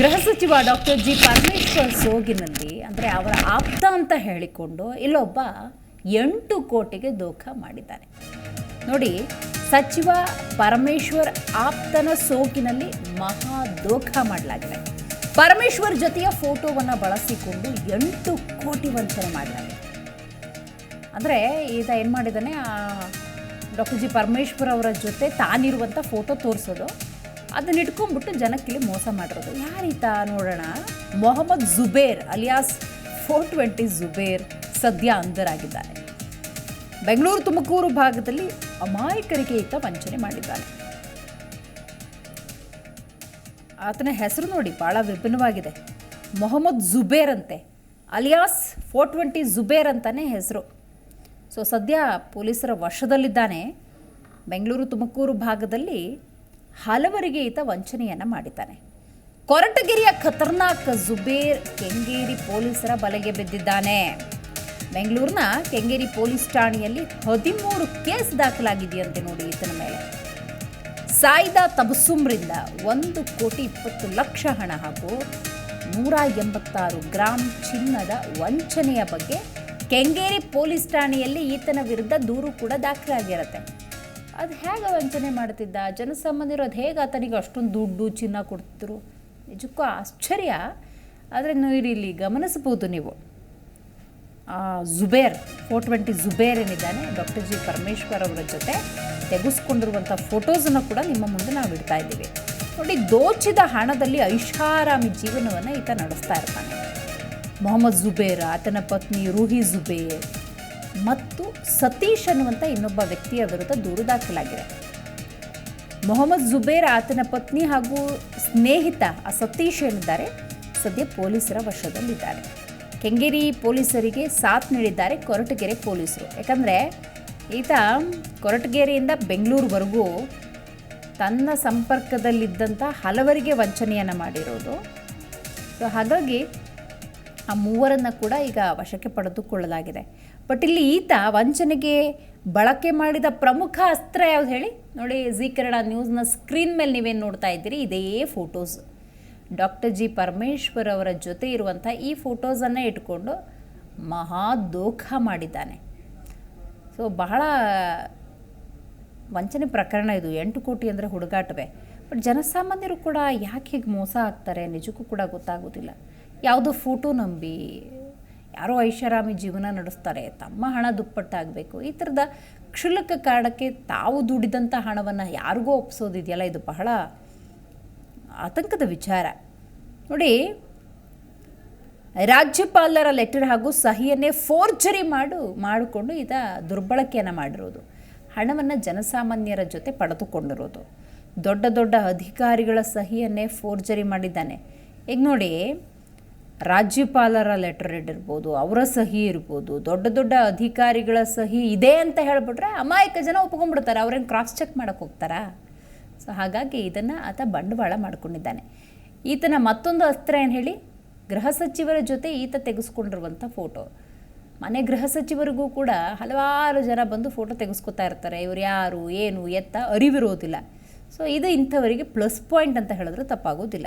ಗೃಹ ಸಚಿವ doctor G Parameshwar ಸೋಗಿನಲ್ಲಿ, ಅಂದರೆ ಅವರ ಆಪ್ತ ಅಂತ ಹೇಳಿಕೊಂಡು ಇಲ್ಲೊಬ್ಬ ಎಂಟು ಕೋಟಿಗೆ ದೋಖ ಮಾಡಿದ್ದಾನೆ ನೋಡಿ, ಸಚಿವ ಪರಮೇಶ್ವರ್ ಆಪ್ತನ ಸೋಗಿನಲ್ಲಿ ಮಹಾ ದೋಖ ಮಾಡಲಾಗಿದೆ. ಪರಮೇಶ್ವರ್ ಜೊತೆಯ ಫೋಟೋವನ್ನು ಬಳಸಿಕೊಂಡು ಎಂಟು ಕೋಟಿ ವಂಚನೆ ಮಾಡಲಾಗಿದೆ. ಅಂದರೆ ಈತ ಏನು ಮಾಡಿದ್ದಾನೆ ಡಾಕ್ಟರ್ ಜಿ ಪರಮೇಶ್ವರ್ ಅವರ ಜೊತೆ ತಾನಿರುವಂಥ ಫೋಟೋ ತೋರಿಸೋದು ಅದನ್ನ ಇಟ್ಕೊಂಡ್ಬಿಟ್ಟು ಜನಕ್ಕಿಲ್ಲಿ ಮೋಸ ಮಾಡಿರೋದು. ಯಾರೀತ ನೋಡೋಣ? Mohammed Zubair alias four twenty Zubair ಸದ್ಯ ಅಂಧರಾಗಿದ್ದಾರೆ. ಬೆಂಗಳೂರು ತುಮಕೂರು ಭಾಗದಲ್ಲಿ ಅಮಾಯಕರಿಗೆ ಈತ ವಂಚನೆ ಮಾಡಿದ್ದಾನೆ ಆತನ ಹೆಸರು ನೋಡಿ ಭಾಳ ವಿಭಿನ್ನವಾಗಿದೆ. ಮೊಹಮ್ಮದ್ ಜುಬೇರ್ ಅಂತೆ. ಅಲಿಯಾಸ್ ಫೋರ್ ಟ್ವೆಂಟಿ ಜುಬೇರ್ ಅಂತಾನೆ ಹೆಸರು. ಸೊ ಸದ್ಯ ಪೊಲೀಸರ ವಶದಲ್ಲಿದ್ದಾನೆ. ಬೆಂಗಳೂರು ತುಮಕೂರು ಭಾಗದಲ್ಲಿ ಹಲವರಿಗೆ ಈತ ವಂಚನೆಯನ್ನು ಮಾಡಿದ್ದಾನೆ. ಕೊರಟಗೆರೆಯ ಖತರ್ನಾಕ್ ಜುಬೇರ್ ಕೆಂಗೇರಿ ಪೊಲೀಸರ ಬಲೆಗೆ ಬಿದ್ದಿದ್ದಾನೆ. ಬೆಂಗಳೂರಿನ ಕೆಂಗೇರಿ ಪೊಲೀಸ್ ಠಾಣೆಯಲ್ಲಿ ಹದಿಮೂರು ಕೇಸ್ ದಾಖಲಾಗಿದೆಯಂತೆ ನೋಡಿ ಈತನ ಮೇಲೆ. ಸಾಯಿದಾ ತಬಸುಮ್ರಿಂದ ಒಂದು ಕೋಟಿ ಇಪ್ಪತ್ತು ಲಕ್ಷ ಹಣ ಹಾಗೂ ನೂರ ಎಂಬತ್ತಾರು ಗ್ರಾಂ ಚಿನ್ನದ ವಂಚನೆಯ ಬಗ್ಗೆ ಕೆಂಗೇರಿ ಪೊಲೀಸ್ ಠಾಣೆಯಲ್ಲಿ ಈತನ ವಿರುದ್ಧ ದೂರು ಕೂಡ ದಾಖಲಾಗಿರುತ್ತೆ. ಅದು ಹೇಗೆ ವಂಚನೆ ಮಾಡ್ತಿದ್ದ? ಜನಸಾಮಾನ್ಯರು ಹೇಗೆ ಆತನಿಗೆ ಅಷ್ಟೊಂದು ದುಡ್ಡು, ಚಿನ್ನ ಕೊಡ್ತಿದ್ರು? ನಿಜಕ್ಕೂ ಆಶ್ಚರ್ಯ. ಆದರೆ ನೀವು ಇಲ್ಲಿ ಗಮನಿಸ್ಬೋದು ನೀವು. ಜುಬೇರ್ ಫೋರ್ ಟ್ವೆಂಟಿ ಜುಬೇರ್ ಏನಿದ್ದಾನೆ, ಡಾಕ್ಟರ್ ಜಿ ಪರಮೇಶ್ವರ್ ಅವರ ಜೊತೆ ತೆಗೆಸ್ಕೊಂಡಿರುವಂಥ ಫೋಟೋಸನ್ನು ಕೂಡ ನಿಮ್ಮ ಮುಂದೆ ನಾವು ಇಡ್ತಾ ಇದ್ದೀವಿ. ನೋಡಿ, ದೋಚಿದ ಹಣದಲ್ಲಿ ಐಷಾರಾಮಿ ಜೀವನವನ್ನು ಈತ ನಡೆಸ್ತಾ ಇರ್ತಾನೆ. ಮೊಹಮ್ಮದ್ ಜುಬೇರ್, ಆತನ ಪತ್ನಿ ರೂಹಿ ಜುಬೇರ್ ಮತ್ತು ಸತೀಶ್ ಅನ್ನುವಂಥ ಇನ್ನೊಬ್ಬ ವ್ಯಕ್ತಿಯ ವಿರುದ್ಧ ದೂರು ದಾಖಲಾಗಿದೆ. ಮೊಹಮ್ಮದ್ ಜುಬೇರ್ ಆತನ ಪತ್ನಿ ಹಾಗೂ ಸ್ನೇಹಿತ ಆ ಸತೀಶ್ ಏನಿದ್ದಾರೆ ಸದ್ಯ ಪೊಲೀಸರ ವಶದಲ್ಲಿದ್ದಾರೆ. ಕೆಂಗೇರಿ ಪೊಲೀಸರಿಗೆ ಸಾಥ್ ನೀಡಿದ್ದಾರೆ ಕೊರಟಗೆರೆ ಪೊಲೀಸರು. ಯಾಕಂದರೆ ಈತ ಕೊರಟಗೆರೆಯಿಂದ ಬೆಂಗಳೂರುವರೆಗೂ ತನ್ನ ಸಂಪರ್ಕದಲ್ಲಿದ್ದಂಥ ಹಲವರಿಗೆ ವಂಚನೆಯನ್ನು ಮಾಡಿರೋದು. ಸೊ ಹಾಗಾಗಿ ಆ ಮೂವರನ್ನು ಕೂಡ ಈಗ ವಶಕ್ಕೆ ಪಡೆದುಕೊಳ್ಳಲಾಗಿದೆ. ಬಟ್ ಇಲ್ಲಿ ಈತ ವಂಚನೆಗೆ ಬಳಕೆ ಮಾಡಿದ ಪ್ರಮುಖ ಅಸ್ತ್ರ ಯಾವ್ದು ಹೇಳಿ? ನೋಡಿ, ಜಿ ಕನ್ನಡ ನ್ಯೂಸ್ನ ಸ್ಕ್ರೀನ್ ಮೇಲೆ ನೀವೇನು ನೋಡ್ತಾ ಇದ್ದೀರಿ? ಇದೇ ಫೋಟೋಸ್. ಡಾಕ್ಟರ್ ಜಿ ಪರಮೇಶ್ವರ್ ಅವರ ಜೊತೆ ಇರುವಂಥ ಈ ಫೋಟೋಸನ್ನೇ ಇಟ್ಕೊಂಡು ಮಹಾ ದೋಖ ಮಾಡಿದ್ದಾನೆ. ಸೊ, ಬಹಳ ವಂಚನೆ ಪ್ರಕರಣ ಇದು. ಎಂಟು ಕೋಟಿ ಅಂದರೆ ಹುಡುಗಾಟವೇ. ಬಟ್ ಜನಸಾಮಾನ್ಯರು ಕೂಡ ಯಾಕೆ ಹೀಗೆ ಮೋಸ ಆಗ್ತಾರೆ? ನಿಜಕ್ಕೂ ಕೂಡ ಗೊತ್ತಾಗೋದಿಲ್ಲ. ಯಾವುದೋ ಫೋಟೋ ನಂಬಿ ಯಾರೋ ಐಷಾರಾಮಿ ಜೀವನ ನಡೆಸ್ತಾರೆ, ತಮ್ಮ ಹಣ ದುಪ್ಪಟ್ಟಾಗಬೇಕು ಈ ಥರದ ಕ್ಷುಲ್ಲಕ ಕಾರಣಕ್ಕೆ ತಾವು ದುಡಿದಂಥ ಹಣವನ್ನು ಯಾರಿಗೂ ಒಪ್ಪಿಸೋದಿದೆಯಲ್ಲ ಇದು ಬಹಳ ಆತಂಕದ ವಿಚಾರ. ನೋಡಿ, ರಾಜ್ಯಪಾಲರ ಲೆಟರ್ ಹಾಗೂ ಸಹಿಯನ್ನೇ ಫೋರ್ಜರಿ ಮಾಡು, ಮಾಡಿಕೊಂಡು ಇದ ದುರ್ಬಳಕೆಯನ್ನು ಮಾಡಿರೋದು. ಹಣವನ್ನು ಜನಸಾಮಾನ್ಯರ ಜೊತೆ ಪಡೆದುಕೊಂಡಿರೋದು. ದೊಡ್ಡ ದೊಡ್ಡ ಅಧಿಕಾರಿಗಳ ಸಹಿಯನ್ನೇ ಫೋರ್ಜರಿ ಮಾಡಿದ್ದಾನೆ. ಈಗ ನೋಡಿ ರಾಜ್ಯಪಾಲರ ಲೆಟರ್ ಇರ್ಬೋದು, ಅವರ ಸಹಿ ಇರ್ಬೋದು, ದೊಡ್ಡ ದೊಡ್ಡ ಅಧಿಕಾರಿಗಳ ಸಹಿ ಇದೆ ಅಂತ ಹೇಳಿಬಿಟ್ರೆ ಅಮಾಯಕ ಜನ ಒಪ್ಕೊಂಡ್ಬಿಡ್ತಾರೆ. ಅವ್ರೇನು ಕ್ರಾಸ್ ಚೆಕ್ ಮಾಡೋಕ್ಕೆ ಹೋಗ್ತಾರಾ? ಸೊ ಹಾಗಾಗಿ ಇದನ್ನು ಆತ ಬಂಡವಾಳ ಮಾಡಿಕೊಂಡಿದ್ದಾನೆ. ಈತನ ಮತ್ತೊಂದು ಅಸ್ತ್ರ ಏನು ಹೇಳಿ? ಗೃಹ ಸಚಿವರ ಜೊತೆ ಈತ ತೆಗೆಸ್ಕೊಂಡಿರುವಂಥ ಫೋಟೋ ಮನೆ ಗೃಹ ಸಚಿವರಿಗೂ ಕೂಡ ಹಲವಾರು ಜನ ಬಂದು ಫೋಟೋ ತೆಗೆಸ್ಕೊತಾ ಇರ್ತಾರೆ. ಇವರು ಯಾರು, ಏನು, ಎತ್ತ ಅರಿವಿರೋದಿಲ್ಲ. ಸೊ ಇದು ಇಂಥವರಿಗೆ ಪ್ಲಸ್ ಪಾಯಿಂಟ್ ಅಂತ ಹೇಳಿದ್ರೆ ತಪ್ಪಾಗೋದಿಲ್ಲ.